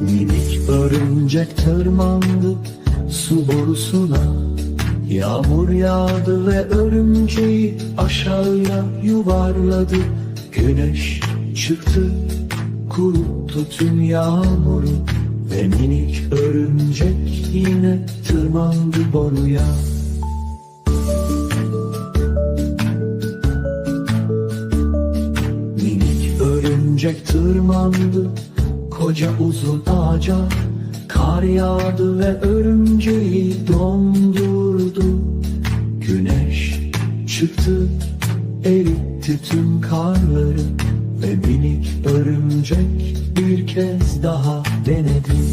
Minik örümcek tırmandı su borusuna. Yağmur yağdı ve örümceği aşağıya yuvarladı. Güneş çıktı kuruttu tüm yağmuru. Ve minik örümcek yine tırmandı boruya örümcek tırmandı koca uzun ağaca. Kar yağdı ve örümceği dondurdu. Güneş çıktı eritti tüm karları. Ve minik örümcek bir kez daha denedi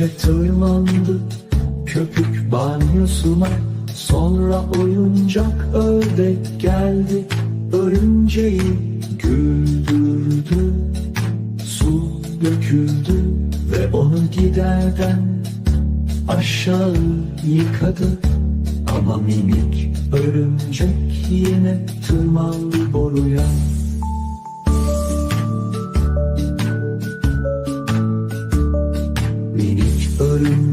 örümcek tırmandı köpük banyosuna. Sonra oyuncak ördek geldi örümceği güldürdü. Su döküldü ve onu giderden aşağı yıkadı. Ama minik örümcek yine tırmandı boruya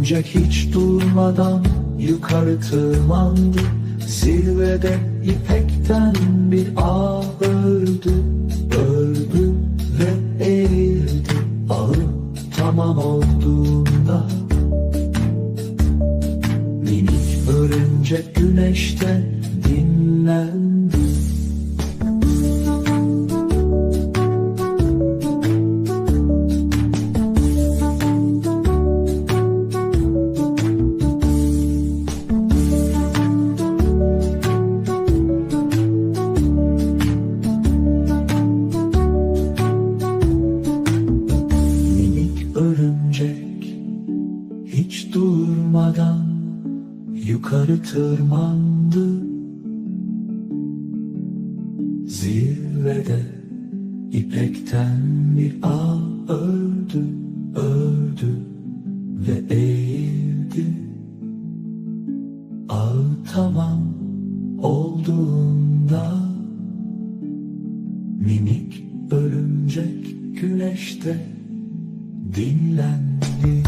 örümcek hiç durmadan yukarı tırmandı. Zirvede ipekten bir ağ ördü Ördü ve eğildi. Ağı tamam olduğunda Minik örümcek güneşte dinlendi durmadan yukarı tırmandı. Zirvede ipekten bir ağ ördü, ördü ve eğildi. Ağ tamam olduğunda Minik örümcek güneşte dinlendi